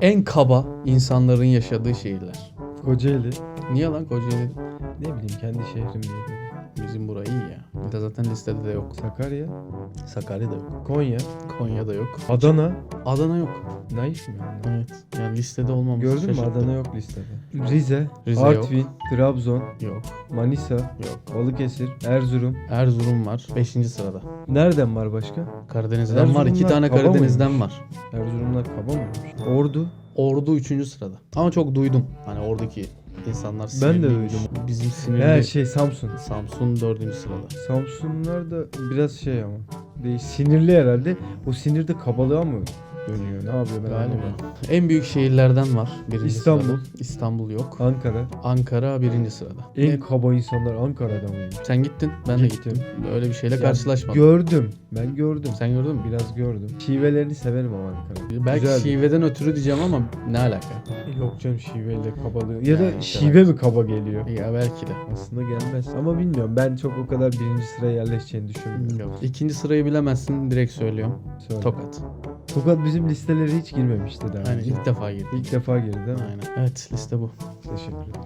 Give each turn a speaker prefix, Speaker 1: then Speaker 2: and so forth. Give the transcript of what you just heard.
Speaker 1: En kaba insanların yaşadığı şehirler.
Speaker 2: Kocaeli.
Speaker 1: Niye lan Kocaeli?
Speaker 2: Ne bileyim kendi şehrim diye.
Speaker 1: Bizim burayı iyi ya. Bir de zaten listede de yok.
Speaker 2: Sakarya.
Speaker 1: Sakarya'da yok.
Speaker 2: Konya.
Speaker 1: Konya'da yok.
Speaker 2: Adana.
Speaker 1: Adana yok.
Speaker 2: Naif mi?
Speaker 1: Evet. Yani listede olmaması
Speaker 2: Gördün mü
Speaker 1: şaşırttı.
Speaker 2: Adana yok listede. Rize,
Speaker 1: Rize
Speaker 2: Artvin, Trabzon,
Speaker 1: Yok.
Speaker 2: Manisa,
Speaker 1: Yok.
Speaker 2: Balıkesir, Erzurum.
Speaker 1: Erzurum var. 5. sırada.
Speaker 2: Nereden var başka?
Speaker 1: Karadeniz'den var. 2
Speaker 2: Erzurumlar
Speaker 1: tane
Speaker 2: kaba
Speaker 1: Karadeniz'den var.
Speaker 2: Erzurumlar kaba mıymış? Ordu.
Speaker 1: Ordu 3. sırada. Ama çok duydum. Hani oradaki insanlar
Speaker 2: Ben de duydum.
Speaker 1: Bizim sinirli.
Speaker 2: He şey Samsun.
Speaker 1: Samsun 4. sırada.
Speaker 2: Samsunlar da biraz şey ama. Değil, sinirli herhalde. O sinirde kabalığa mı dönüyor? Ne yapıyor ben
Speaker 1: Galiba.
Speaker 2: anlamadım.
Speaker 1: En büyük şehirlerden var. Birinci
Speaker 2: İstanbul.
Speaker 1: Sırada. İstanbul yok.
Speaker 2: Ankara.
Speaker 1: Ankara birinci sırada.
Speaker 2: En
Speaker 1: Ne-
Speaker 2: kaba insanlar Ankara'da mıymış?
Speaker 1: Sen gittin, ben de
Speaker 2: Gittim.
Speaker 1: gittim. Öyle bir şeyle
Speaker 2: Ya,
Speaker 1: karşılaşmadım.
Speaker 2: Gördüm. Ben gördüm.
Speaker 1: Sen gördün mü?
Speaker 2: Biraz gördüm. Şivelerini severim ama Ankara'yı.
Speaker 1: Belki
Speaker 2: Güzeldi.
Speaker 1: şiveden ötürü diyeceğim ama ne alaka?
Speaker 2: Yok canım şiveyle kabalığı. Ya da
Speaker 1: Yani
Speaker 2: şive mi kaba geliyor?
Speaker 1: Ya belki de.
Speaker 2: Aslında gelmez. Ama bilmiyorum. Ben çok o kadar birinci sıraya yerleşeceğini düşünmüyorum.
Speaker 1: Yok. İkinci sırayı bilemezsin direkt söylüyorum.
Speaker 2: Söyle.
Speaker 1: Tokat.
Speaker 2: Tokat bizim listelere hiç girmemişti daha
Speaker 1: Yani
Speaker 2: önce.
Speaker 1: ilk defa girdi.
Speaker 2: İlk defa girdi değil mi?
Speaker 1: Aynen. Evet liste bu.
Speaker 2: Teşekkür ederim.